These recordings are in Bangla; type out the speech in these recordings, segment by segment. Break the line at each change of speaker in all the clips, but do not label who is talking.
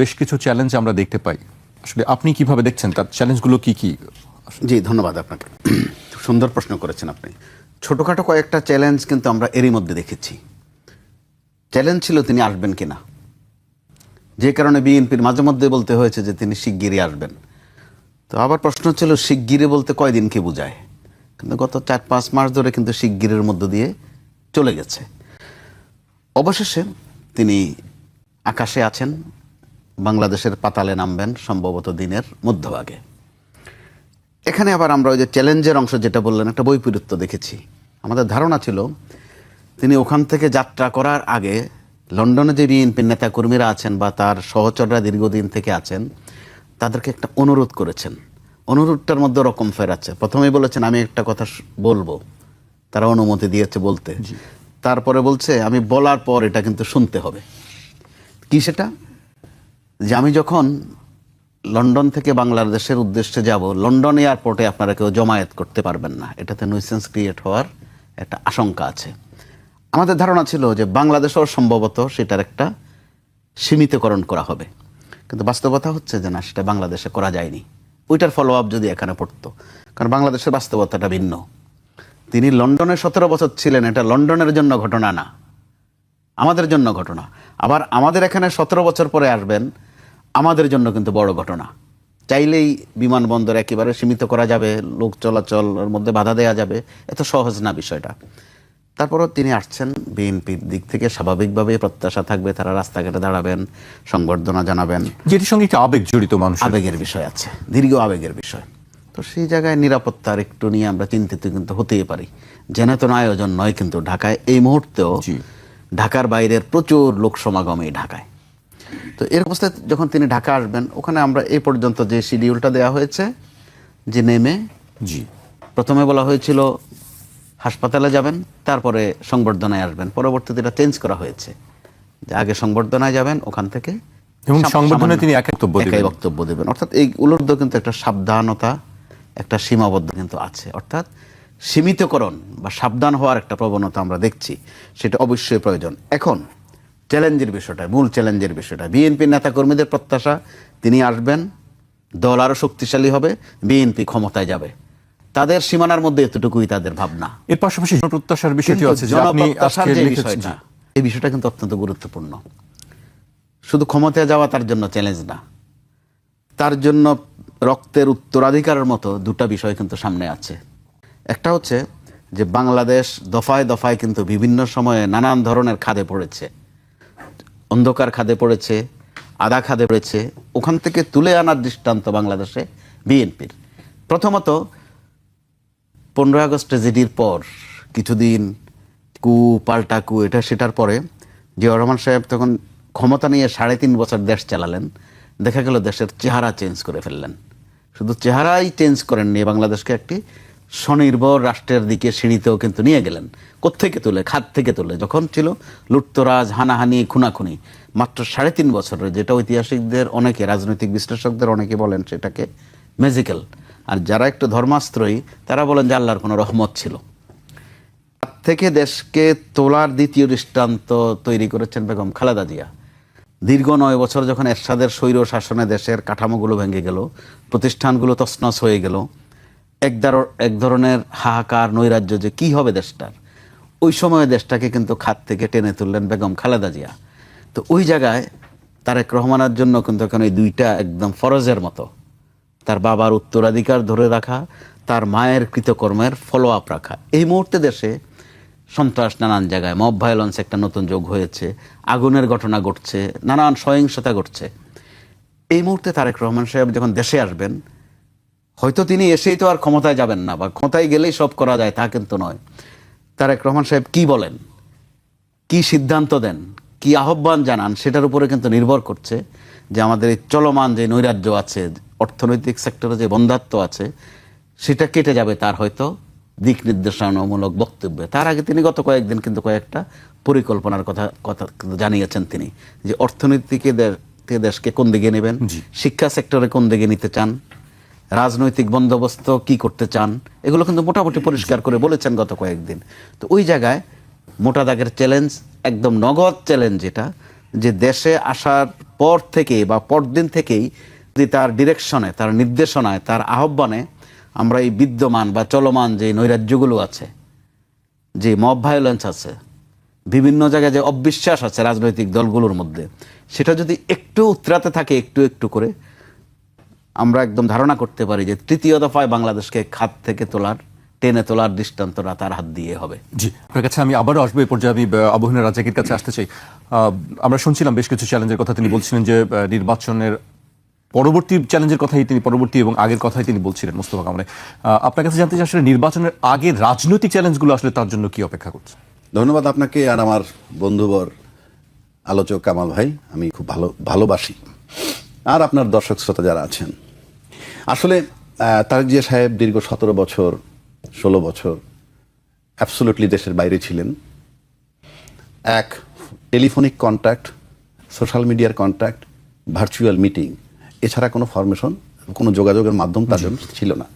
বেশ কিছু চ্যালেঞ্জ আমরা দেখতে পাই। আসলে আপনি কীভাবে দেখছেন? তার চ্যালেঞ্জগুলো কি কি?
জি, ধন্যবাদ আপনাকে। সুন্দর প্রশ্ন করেছেন আপনি। ছোটোখাটো কয়েকটা চ্যালেঞ্জ কিন্তু আমরা এরই মধ্যে দেখেছি। চ্যালেঞ্জ ছিল তিনি আসবেন কিনা। যে কারণে বিএনপির মাঝে মধ্যে বলতে হয়েছে যে তিনি শিগগিরই আসবেন। তো আবার প্রশ্ন ছিল শিগগিরে বলতে কয়দিন কি বোঝায়? কিন্তু গত চার পাঁচ মাস ধরে কিন্তু শিগগিরের মধ্য দিয়ে চলে গেছে। অবশেষে তিনি আকাশে আছেন বাংলাদেশের পাতালে নামবেন সম্ভবত দিনের মধ্যভাগে। এখানে আবার আমরা ওই যে চ্যালেঞ্জের অংশ যেটা বললেন একটা বৈপরীত্য দেখেছি। আমাদের ধারণা ছিল তিনি ওখান থেকে যাত্রা করার আগে লন্ডনে যে বিএনপির নেতাকর্মীরা আছেন বা তার সহচররা দীর্ঘদিন থেকে আছেন তাদেরকে একটা অনুরোধ করেছেন। অনুরোধটার মধ্যে রকম ফেরাচ্ছে প্রথমেই বলেছেন আমি একটা কথা বলব। তারা অনুমতি দিয়েছে বলতে। তারপরে বলছে আমি বলার পর এটা কিন্তু শুনতে হবে। কি সেটা? যে আমি যখন লন্ডন থেকে বাংলাদেশের উদ্দেশ্যে যাব, লন্ডন এয়ারপোর্টে আপনারা কেউ জমায়েত করতে পারবেন না। এটাতে নুইসেন্স ক্রিয়েট হওয়ার একটা আশঙ্কা আছে। আমাদের ধারণা ছিল যে বাংলাদেশেও সম্ভবত সেটার একটা সীমিতকরণ করা হবে। কিন্তু বাস্তবতা হচ্ছে যে না, সেটা বাংলাদেশে করা যায়নি। ওইটার ফলো আপ যদি এখানে পড়তো, কারণ বাংলাদেশের বাস্তবতাটা ভিন্ন। তিনি লন্ডনে সতেরো বছর ছিলেন, এটা লন্ডনের জন্য ঘটনা না। আমাদের জন্য ঘটনা। আবার আমাদের এখানে সতেরো বছর পরে আসবেন আমাদের জন্য কিন্তু বড় ঘটনা। চাইলেই বিমানবন্দর একেবারে সীমিত করা যাবে লোক চলাচলের মধ্যে বাধা দেওয়া যাবে এত সহজ না বিষয়টা। তারপরও তিনি আসছেন বিএনপির দিক থেকে স্বাভাবিকভাবে প্রত্যাশা থাকবে তারা রাস্তাঘাটে দাঁড়াবেন সংবর্ধনা জানাবেন।
যেটির সঙ্গে একটি আবেগ জড়িত মানুষ।
আবেগের বিষয় আছে দীর্ঘ আবেগের বিষয়। তো সেই জায়গায় নিরাপত্তার একটু নিয়ে আমরা চিন্তিত কিন্তু হতেই পারি। জেনেতন আয়োজন নয় কিন্তু ঢাকায় এই মুহূর্তেও ঢাকার বাইরের প্রচুর লোক সমাগম এই ঢাকায়। তো এর অবস্থায় যখন তিনি ঢাকা আসবেন ওখানে আমরা এই পর্যন্ত যে শিডিউলটা দেওয়া হয়েছে যে নেমে
জি।
প্রথমে বলা হয়েছিল হাসপাতালে যাবেন তারপরে সংবর্ধনায় আসবেন। পরবর্তীতে এটা চেঞ্জ করা হয়েছে যে আগে সংবর্ধনায় যাবেন ওখান থেকে
এবং সংবর্ধনায় তিনি এক বক্তব্য দেবেন।
বক্তব্য দেবেন। অর্থাৎ এই উলর্ধ কিন্তু একটা সাবধানতা একটা সীমাবদ্ধ কিন্তু আছে। অর্থাৎ সীমিতকরণ বা সাবধান হওয়ার একটা প্রবণতা আমরা দেখছি সেটা অবশ্যই প্রয়োজন। এখন চ্যালেঞ্জের বিষয়টা মূল চ্যালেঞ্জের বিষয়টা। বিএনপির নেতাকর্মীদের প্রত্যাশা তিনি আসবেন দল আরও শক্তিশালী হবে বিএনপি ক্ষমতায় যাবে। তাদের সীমানার মধ্যে এতটুকুই তাদের ভাবনা।
এর পাশাপাশি প্রত্যাশার বিষয়টি আছে
জনপ্রত্যাশার যে বিষয়টা এই বিষয়টা কিন্তু অত্যন্ত গুরুত্বপূর্ণ। শুধু ক্ষমতায় যাওয়া তার জন্য চ্যালেঞ্জ না তার জন্য রক্তের উত্তরাধিকারের মতো দুটা বিষয় কিন্তু সামনে আছে। একটা হচ্ছে যে বাংলাদেশ দফায় দফায় কিন্তু বিভিন্ন সময়ে নানান ধরনের খাদে পড়েছে। অন্ধকার খাদে পড়েছে আদা খাদে পড়েছে, ওখান থেকে তুলে আনার দৃষ্টান্ত বাংলাদেশে বিএনপির। প্রথমত, পনেরোই আগস্ট ট্রেজেডির পর, কিছুদিন কু পাল্টা কু, এটা সেটার পরে জিয়াউর রহমান সাহেব তখন ক্ষমতা নিয়ে সাড়ে তিন বছর দেশ চালালেন, দেখা গেল দেশের চেহারা চেঞ্জ করে ফেললেন। শুধু চেহারাই চেঞ্জ করেননি, বাংলাদেশকে একটি স্বনির্ভর রাষ্ট্রের দিকে সিঁড়িতেও কিন্তু নিয়ে গেলেন। কোত্থেকে তুলে? খাত থেকে তুলে। যখন ছিল লুটতরাজ, হানাহানি, খুনাখুনি, মাত্র সাড়ে তিন বছরের, যেটা ঐতিহাসিকদের অনেকে, রাজনৈতিক বিশ্লেষকদের অনেকে বলেন সেটাকে ম্যাজিক্যাল আর যারা একটু ধর্মাস্ত্রয়ী তারা বলেন যে আল্লাহর কোনো রহমত ছিল। তার থেকে দেশকে তোলার দ্বিতীয় দৃষ্টান্ত তৈরি করেছেন বেগম খালেদা জিয়া। দীর্ঘ নয় বছর যখন এরশাদের স্বৈর শাসনে দেশের কাঠামোগুলো ভেঙে গেল, প্রতিষ্ঠানগুলো তছনছ হয়ে গেল এক এক ধরনের হাহাকার নৈরাজ্য যে কি হবে দেশটার। ওই সময়ে দেশটাকে কিন্তু খাত থেকে টেনে তুললেন বেগম খালেদা জিয়া। তো ওই জায়গায় তারেক রহমানের জন্য কিন্তু এখন দুইটা একদম ফরজের মতো। তার বাবার উত্তরাধিকার ধরে রাখা, তার মায়ের কৃতকর্মের ফলো আপ রাখা। এই মুহূর্তে দেশে সন্ত্রাস নানান জায়গায় মব ভায়োলেন্স একটা নতুন যোগ হয়েছে, আগুনের ঘটনা ঘটছে, নানান সহিংসতা ঘটছে। এই মুহূর্তে তারেক রহমান সাহেব যখন দেশে আসবেন হয়তো তিনি এসেই তো আর ক্ষমতায় যাবেন না বা ক্ষমতায় গেলেই সব করা যায় তা কিন্তু নয়। তারেক রহমান সাহেব কি বলেন? কি সিদ্ধান্ত দেন? কি আহ্বান জানান? সেটার উপরে কিন্তু নির্ভর করছে যে আমাদের এই চলমান যে নৈরাজ্য আছে অর্থনৈতিক সেক্টরে যে বন্ধাত্ব আছে সেটা কেটে যাবে তার হয়তো দিক নির্দেশনামূলক বক্তব্যে। তার আগে তিনি গত কয়েকদিন কিন্তু কয়েকটা পরিকল্পনার কথা কথা জানিয়েছেন তিনি যে অর্থনীতিকে দেশকে কোন দিকে নেবেন? শিক্ষা সেক্টরে কোন দিকে নিতে চান? রাজনৈতিক বন্দোবস্ত কি করতে চান, এগুলো কিন্তু মোটামুটি পরিষ্কার করে বলেছেন গত কয়েকদিন। তো ওই জায়গায় মোটা দাগের চ্যালেঞ্জ একদম নগদ চ্যালেঞ্জ যেটা যে দেশে আসার পর থেকে বা পরদিন থেকেই যদি তার ডিরেকশনে তার নির্দেশনায়, তার আহ্বানে আমরা এই বিদ্যমান বা চলমান যে নৈরাজ্যগুলো আছে, যে মব ভায়োলেন্স আছে, বিভিন্ন জায়গায় যে অবিশ্বাস আছে রাজনৈতিক দলগুলোর মধ্যে, সেটা যদি একটু উতরাতে থাকে, একটু একটু করে আমরা একদম ধারণা করতে পারি যে তৃতীয় দফায় বাংলাদেশকে খাত থেকে তোলার টেনে তোলার দৃষ্টান্তটা তার হাত দিয়ে হবে।
জি আপনার কাছে আমি আবারও আসব এই পর্যায়ে আমি আবহাওয়া রাজাকের কাছে আসতে চাই। আমরা শুনছিলাম বেশ কিছু চ্যালেঞ্জের কথা তিনি বলছিলেন যে নির্বাচনের পরবর্তী চ্যালেঞ্জের কথাই তিনি পরবর্তী এবং আগের কথাই তিনি বলছিলেন মোস্তফা আহ, আপনার কাছে জানতে চাই আসলে নির্বাচনের আগে রাজনৈতিক চ্যালেঞ্জগুলো আসলে তার জন্য কি অপেক্ষা করছে?
ধন্যবাদ আপনাকে আর আমার বন্ধুবর আলোচক কামাল ভাই। আমি খুব ভালো ভালোবাসি। আর আপনার দর্শক শ্রোতা যারা আছেন আসলে তারেক জিয়া সাহেব দীর্ঘ সতেরো বছর ষোলো বছর অ্যাবসোলুটলি দেশের বাইরে ছিলেন। এক টেলিফোনিক কন্ট্যাক্ট সোশ্যাল মিডিয়ার কন্ট্যাক্ট ভার্চুয়াল মিটিং এছাড়া কোনো ফরমেশন কোনো যোগাযোগের মাধ্যম তার জন্য ছিল না।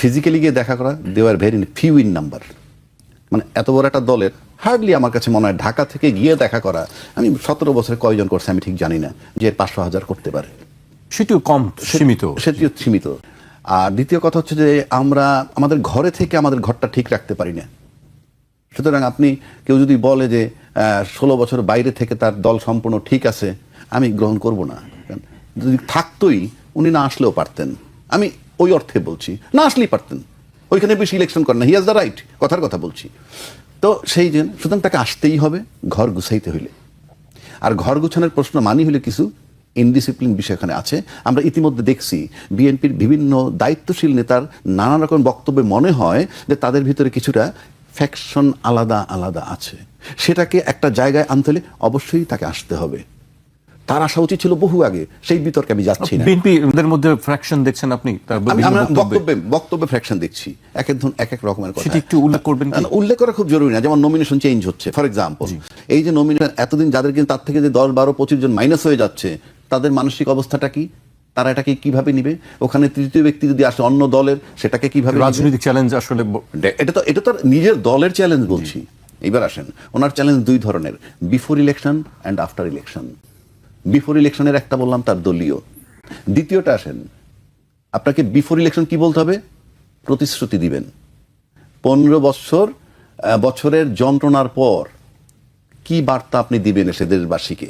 ফিজিক্যালি গিয়ে দেখা করা দেওয়ার ভেরি ফিউ ইন নাম্বার মানে এত বড় একটা দলের হার্ডলি আমার কাছে মনে হয় ঢাকা থেকে গিয়ে দেখা করা। আমি সতেরো বছরে কয়জন করছে আমি ঠিক জানি না যে পাঁচশো হাজার করতে পারে।
সেটিও কম সীমিত।
সেটিও সীমিত। আর দ্বিতীয় কথা হচ্ছে যে আমরা আমাদের ঘরে থেকে আমাদের ঘরটা ঠিক রাখতে পারি না। সুতরাং আপনি কেউ যদি বলে যে ষোলো বছর বাইরে থেকে তার দল সম্পূর্ণ ঠিক আছে আমি গ্রহণ করব না। যদি থাকতোই উনি না আসলেও পারতেন। আমি ওই অর্থে বলছি না আসলেই পারতেন। ওইখানে বেশি ইলেকশন করেন না। হি হাজ দ্য রাইট কথার কথা বলছি। তো সেই জন্য সুতরাং তাকে আসতেই হবে ঘর গুছাইতে হইলে। আর ঘর গুছানোর প্রশ্ন মানি হলে কিছু ইনডিসিপ্লিন বিষয় এখানে আছে। আমরা ইতিমধ্যে দেখছি বিএনপির বিভিন্ন দায়িত্বশীল নেতার নানা রকম বক্তব্যে মনে হয় যে তাদের ভিতরে কিছুটা ফ্যাকশন আলাদা আলাদা আছে। সেটাকে একটা জায়গায় আনতে হলে অবশ্যই তাকে আসতে হবে। তার আসা উচিত ছিল বহু আগে সেই বিতর্কে আমি যাচ্ছি না।
বিএনপি এদের মধ্যে ফ্র্যাকশন দেখছেন আপনি? বক্তব্যে।
বক্তব্যে ফ্র্যাকশন দেখছি। এক এক ধরুন এক এক রকমের কথা।
একটু উল্লেখ করবেন
উল্লেখ করা খুব জরুরি না। যেমন নমিনেশন চেঞ্জ হচ্ছে ফর এক্সাম্পল এই যে নমিনেশন এতদিন যাদের কিন্তু তার থেকে যে দশ বারো পঁচিশ জন মাইনাস হয়ে যাচ্ছে তাদের মানসিক অবস্থাটা কি? তারা এটাকে কীভাবে নিবে? ওখানে তৃতীয় ব্যক্তি যদি আসে অন্য দলের সেটাকে কীভাবে
রাজনৈতিক চ্যালেঞ্জ আসলে
এটা তো এটা তো নিজের দলের চ্যালেঞ্জ বলছি। এবার আসেন ওনার চ্যালেঞ্জ দুই ধরনের before election and after election before ইলেকশনের একটা বললাম তার দলীয়। দ্বিতীয়টা আসেন আপনাকে বিফোর ইলেকশন কি বলতে হবে? প্রতিশ্রুতি দিবেন। পনেরো বছর বছরের যন্ত্রণার পর কি বার্তা আপনি দিবেন এসে দেশবাসীকে?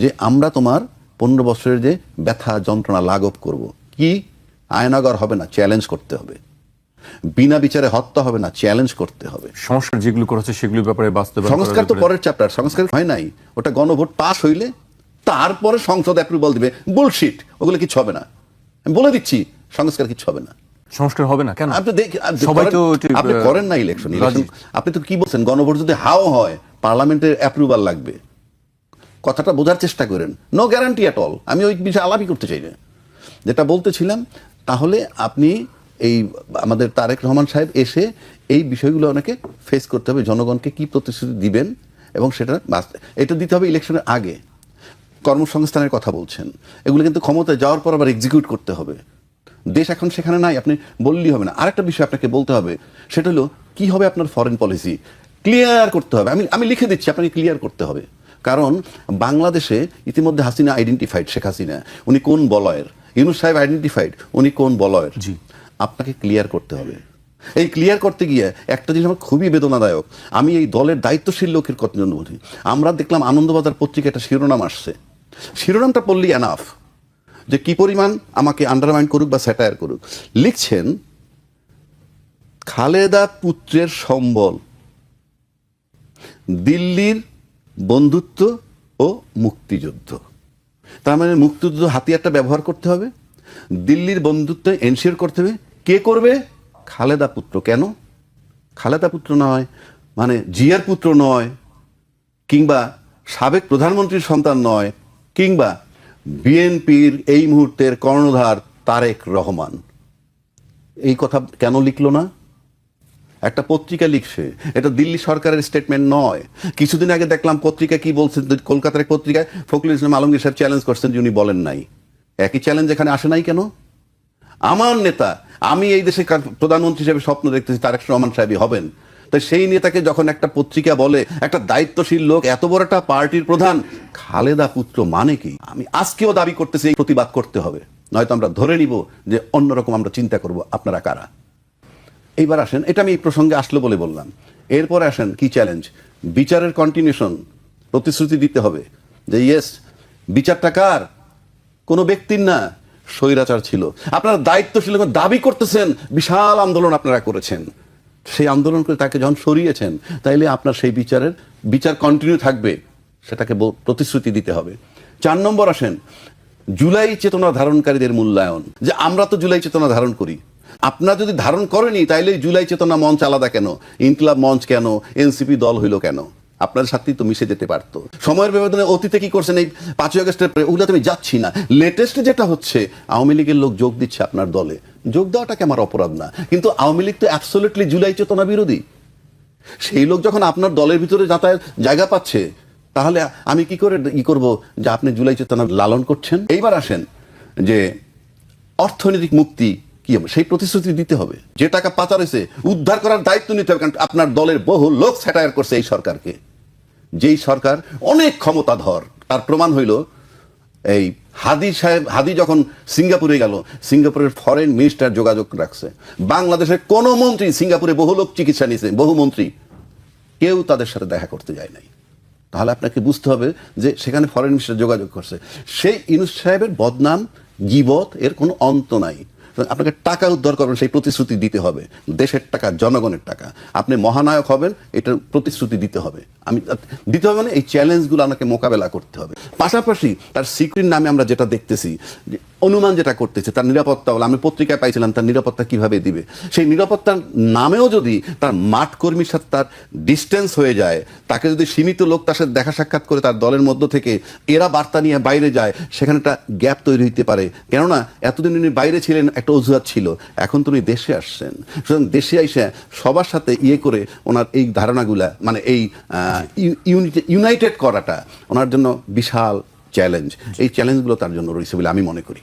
যে আমরা তোমার পনেরো বছরের যে ব্যথা যন্ত্রণা লাঘব করব। কি? আয়নাগর হবে না চ্যালেঞ্জ করতে হবে। বিনা বিচারে হত্যা হবে না চ্যালেঞ্জ করতে হবে।
সংস্কার যেগুলো করেছে সেগুলোর ব্যাপারে করার
সংস্কার তো পরের চ্যাপ্টার সংস্কার হয় নাই। ওটা গণভোট পাস হইলে তারপরে সংসদ অ্যাপ্রুভাল দিবে। বুলশিট ওগুলো কিছু হবে না। আমি বলে দিচ্ছি সংস্কার কিছু হবে না।
সংস্কার হবে না কেন?
আপনি
সবাই
করেন-
তো
আপনি করেন না ইলেকশন। আপনি তো কি বলছেন? গণভোট যদি হাও হয় পার্লামেন্টের অ্যাপ্রুভাল লাগবে। কথাটা বোঝার চেষ্টা করেন। নো গ্যারান্টি অ্যাট অল আমি ওই বিষয়ে আলাপই করতে চাই না। যেটা বলতেছিলাম, তাহলে আপনি এই আমাদের তারেক রহমান সাহেব এসে এই বিষয়গুলো অনেকে ফেস করতে হবে, জনগণকে কি প্রতিশ্রুতি দিবেন এবং সেটা এটা দিতে হবে ইলেকশনের আগে। কর্মসংস্থানের কথা বলছেন। এগুলো কিন্তু ক্ষমতায় যাওয়ার পর আবার এক্সিকিউট করতে হবে। দেশ এখন সেখানে নাই, আপনি বললেই হবে না। আরেকটা বিষয় আপনাকে বলতে হবে, সেটা হলো, কি হবে আপনার ফরেন পলিসি ক্লিয়ার করতে হবে। আমি আমি লিখে দিচ্ছি, আপনাকে ক্লিয়ার করতে হবে। কারণ বাংলাদেশে ইতিমধ্যে হাসিনা আইডেন্টিফাইড শেখ হাসিনা। উনি কোন বলয়ের? ইউনুস সাহেব আইডেন্টিফাইড উনি কোন বলয়ের?
জি।
আপনাকে ক্লিয়ার করতে হবে। এই ক্লিয়ার করতে গিয়ে একটা জিনিস আমার খুবই বেদনাদায়ক। আমি এই দলের দায়িত্বশীল লোকের কথা জন্য বলি। আমরা দেখলাম আনন্দবাজার পত্রিকা একটা শিরোনাম আসছে। শিরোনামটা পড়লি এনাফ যে কি পরিমাণ আমাকে আন্ডারমাইন্ড করুক বা স্যাটায়ার করুক। লিখছেন খালেদা পুত্রের সম্বল। দিল্লির বন্ধুত্ব ও মুক্তিযুদ্ধ। তার মানে মুক্তিযুদ্ধ হাতিয়ারটা ব্যবহার করতে হবে, দিল্লির বন্ধুত্ব এনশিওর করতে হবে। কে করবে? খালেদা পুত্র। কেন? খালেদা পুত্র নয় মানে জিয়ার পুত্র নয়, কিংবা সাবেক প্রধানমন্ত্রীর সন্তান নয়, কিংবা বিএনপির এই মুহূর্তের কর্ণধার তারেক রহমান। এই কথা কেন লিখল না? একটা পত্রিকা লিখছে। এটা দিল্লি সরকারের স্টেটমেন্ট নয়। কিছুদিন আগে দেখলাম পত্রিকা কি বলছেন কলকাতার এক পত্রিকায় ফখরুল ইসলাম আলমগীর সাহেব চ্যালেঞ্জ করছেন যে উনি বলেন নাই। একই চ্যালেঞ্জ এখানে আসে নাই কেন? আমার নেতা, আমি এই দেশে প্রধানমন্ত্রী হিসেবে স্বপ্ন দেখতেছি, তারেক রহমান সাহেবই হবেন। তো সেই নেতাকে যখন একটা পত্রিকা বলে, একটা দায়িত্বশীল লোক, এত বড় একটা পার্টির প্রধান, খালেদা পুত্র মানে কি? আমি আজকেও দাবি করতেছি প্রতিবাদ করতে হবে। নয়তো আমরা ধরে নিব যে অন্যরকম আমরা চিন্তা করব, আপনারা কারা? এইবার আসেন, এটা আমি এই প্রসঙ্গে আসলো বলে বললাম। এরপরে আসেন, কি চ্যালেঞ্জ বিচারের কন্টিনিউশন প্রতিশ্রুতি দিতে হবে যে ইয়েস বিচারটা কার? কোনো ব্যক্তির না, স্বৈরাচার ছিল। আপনারা দায়িত্বশীল দাবি করতেছেন, বিশাল আন্দোলন আপনারা করেছেন। সেই আন্দোলন করে তাকে যখন সরিয়েছেন, তাইলে আপনার সেই বিচারের, বিচার কন্টিনিউ থাকবে, সেটাকে প্রতিশ্রুতি দিতে হবে। চার নম্বর আসেন, জুলাই চেতনা ধারণকারীদের মূল্যায়ন। যে, আমরা তো জুলাই চেতনা ধারণ করি। আপনারা যদি ধারণ করেনি, তাইলে জুলাই চেতনা মঞ্চ আলাদা কেন? ইনকলাব মঞ্চ কেন? এনসিপি দল হইল কেন? আপনার সাথেই তো মিশে যেতে পারতো। সময়ের ব্যবধানে অতীতে কি করছেন এই পাঁচই আগস্টের পরে? ওগুলো আমি যাচ্ছি না। লেটেস্ট যেটা হচ্ছে, আওয়ামী লীগের লোক যোগ দিচ্ছে আপনার দলে। যোগ দেওয়াটাকে আমার অপরাধ না। কিন্তু আওয়ামী লীগ তো অ্যাবসোলিটলি জুলাই চেতনা বিরোধী। সেই লোক যখন আপনার দলের ভিতরে যাতায়াত জায়গা পাচ্ছে, তাহলে আমি কি করে ই করব যে আপনি জুলাই চেতনা লালন করছেন? এইবার আসেন যে অর্থনৈতিক মুক্তি কি সেই প্রতিশ্রুতি দিতে হবে। যে টাকা পাচার হয়েছে, উদ্ধার করার দায়িত্ব নিতে হবে, কারণ আপনার দলের বহু লোক স্যাটায়ার করছে এই সরকারকে। যেই সরকার অনেক ক্ষমতাধর, তার প্রমাণ হইল এই হাদি সাহেব, হাদি যখন সিঙ্গাপুরে গেল, সিঙ্গাপুরের ফরেন মিনিস্টার যোগাযোগ রাখছে। বাংলাদেশের কোনো মন্ত্রী সিঙ্গাপুরে বহু লোক চিকিৎসা নিয়েছে, বহু মন্ত্রী। কেউ তাদের সাথে দেখা করতে যায় নাই। তাহলে আপনাকে বুঝতে হবে যে সেখানে ফরেন মিনিস্টার যোগাযোগ করছে। সেই ইনুস সাহেবের বদনাম, গিবত, এর কোনো অন্ত নাই। আপনাকে টাকা উদ্ধার করবেন সেই প্রতিশ্রুতি দিতে হবে। দেশের টাকা, জনগণের টাকা। আপনি মহানায়ক হবেন, এটার প্রতিশ্রুতি দিতে হবে। আমি, দিতে হবে মানে এই চ্যালেঞ্জগুলো আমাকে মোকাবেলা করতে হবে। পাশাপাশি তার সিক্রেট নামে আমরা যেটা দেখতেছি অনুমান যেটা করতেছে, তার নিরাপত্তা বলে, আমি পত্রিকায় পাইছিলাম তার নিরাপত্তা কীভাবে দিবে। সেই নিরাপত্তার নামেও যদি তার মাঠ কর্মীর সাথে তার ডিস্টেন্স হয়ে যায়, তাকে যদি সীমিত লোক তার সাথে দেখা সাক্ষাৎ করে তার দলের মধ্য থেকে এরা বার্তা নিয়ে বাইরে যায়, সেখানে একটা গ্যাপ তৈরি হতে পারে। কেননা, এতদিন উনি বাইরে ছিলেন একটা অজুহাত ছিল, এখন তো উনি দেশে আসছেন। সুতরাং দেশে এসে সবার সাথে ইয়ে করে ওনার এই ধারণাগুলা মানে এই ইউনাইটেড করাটা ওনার জন্য বিশাল চ্যালেঞ্জ। এই চ্যালেঞ্জগুলো তার জন্য রয়েছে বলে আমি মনে করি।